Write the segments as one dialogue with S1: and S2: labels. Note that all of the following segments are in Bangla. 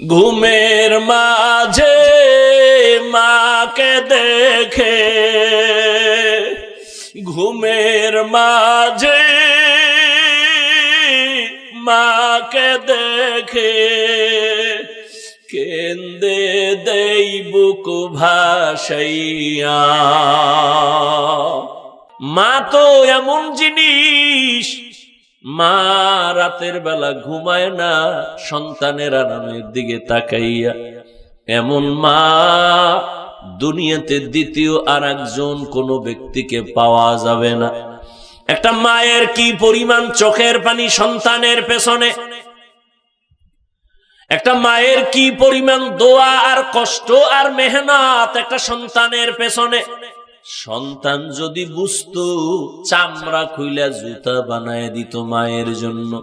S1: ঘুমের মাঝে মাকে দেখে। ঘুমের মাঝে মাকে দেখে। কেন্দে দেই বুক ভাসাইয়া। মা তো এমন জিনিস মা রাতের বেলা ঘুমায় না, সন্তানের আরামের দিকে তাকাইয়া। এমন মা দুনিয়াতে দ্বিতীয় আর একজন কোন ব্যক্তিকে পাওয়া যাবে না। একটা মায়ের কি পরিমাণ চোখের পানি সন্তানের পেছনে? একটা মায়ের কি পরিমাণ দোয়া আর কষ্ট আর মেহনত একটা সন্তানের পেছনে? সন্তান যদি বুঝতো, চামড়া খুইলা জুতা বানায় দিত মায়ের জন্য।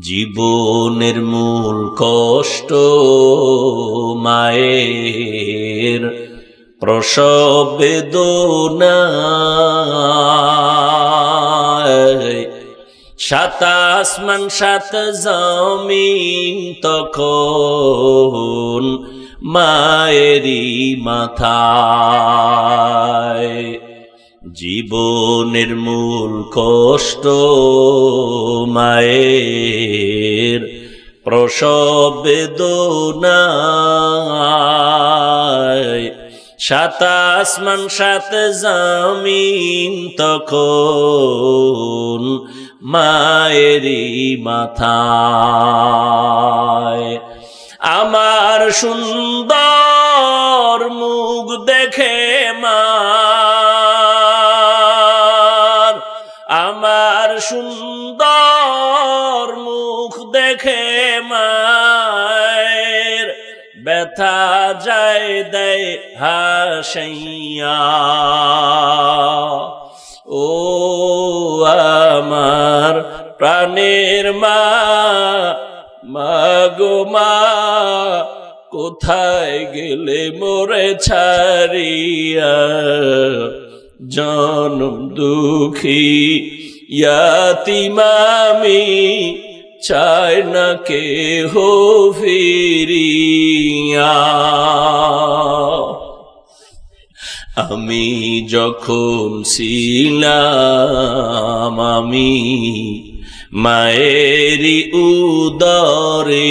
S1: জীবনের মূল কষ্ট মায়ের। প্রসব বেদনা। সাত আসমান সাত জমিন তখন মায়েরই মাথায়। জীবনের মূল কষ্ট মায়ের প্রসব বেদনায়। সাত আসমান, সাত জমিন তখন মায়েরই মাথায়। আমার সুন্দর মুখ দেখে মা আমার সুন্দর মুখ দেখে মায়ের ব্যথা যায় দেয় হাসাইয়া। ও আমার প্রাণের মা মাগো মা। কোথায় গেলে মোরে ছাড়িয়া? জনম দুঃখী ইয়াতিমামি, চায় না কে হো ফিরিয়া। আমি যখন ছিলাম, আমি মায়েরি উদরে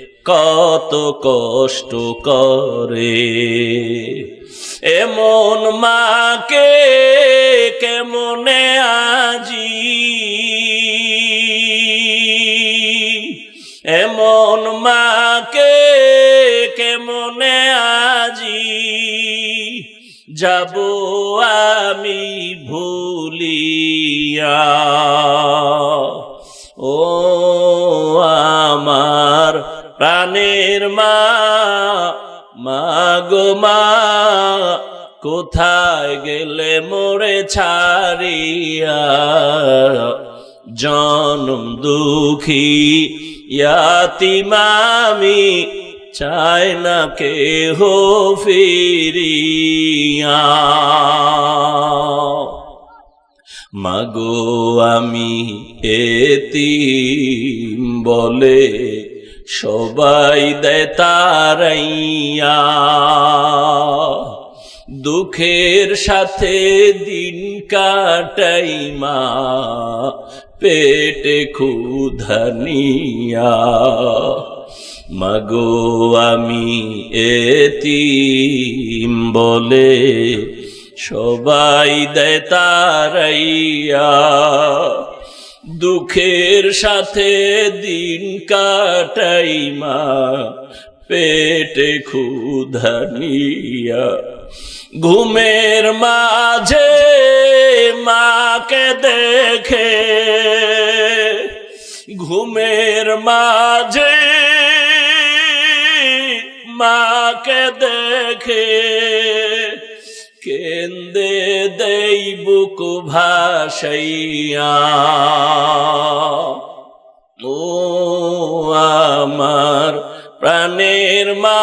S1: কত কষ্ট করে। এমন মাকে কেমনে আজি? এমন মাকে কেমনে আজি? যাব আমি ভুলিয়া। কোথায় গেলে মোরে ছাড়িয়া? জনম দুঃখী ইয়াতিমামি চায় না কে হো ফিরিয়া। মাগো আমি এতি বলে সবাই দেয় তারাইয়া দুঃখের সাথে দিন কাটাই মা, পেটে ক্ষুধানিয়া মাগো, আমি এতিম বলে সবাই দেয় তারাইয়া। দুঃখের সাথে দিন কাটাই মা পেটে ক্ষুধানিয়া ঘুমের মাঝে মাকে দেখে, ঘুমের মাঝে মাকে দেখে কেন্দে দেই বুক ভাসাইয়া, ও আমার প্রাণের মা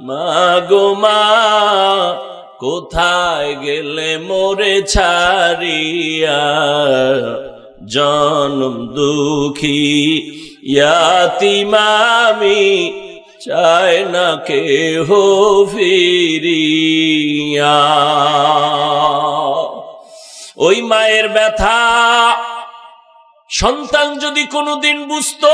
S1: মা গো মা, কোথায় গেলে মোরে ছাড়িয়া? জনম দুঃখী, ইয়াতিমামি, চায় না কে হো ফিরিয়া। ওই মায়ের ব্যথা সন্তান যদি কোনোদিন বুঝত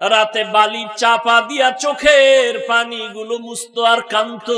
S1: রাতে বালি চাপা দিয়া চোখের পানিগুলো মুস্ত আর কান্ত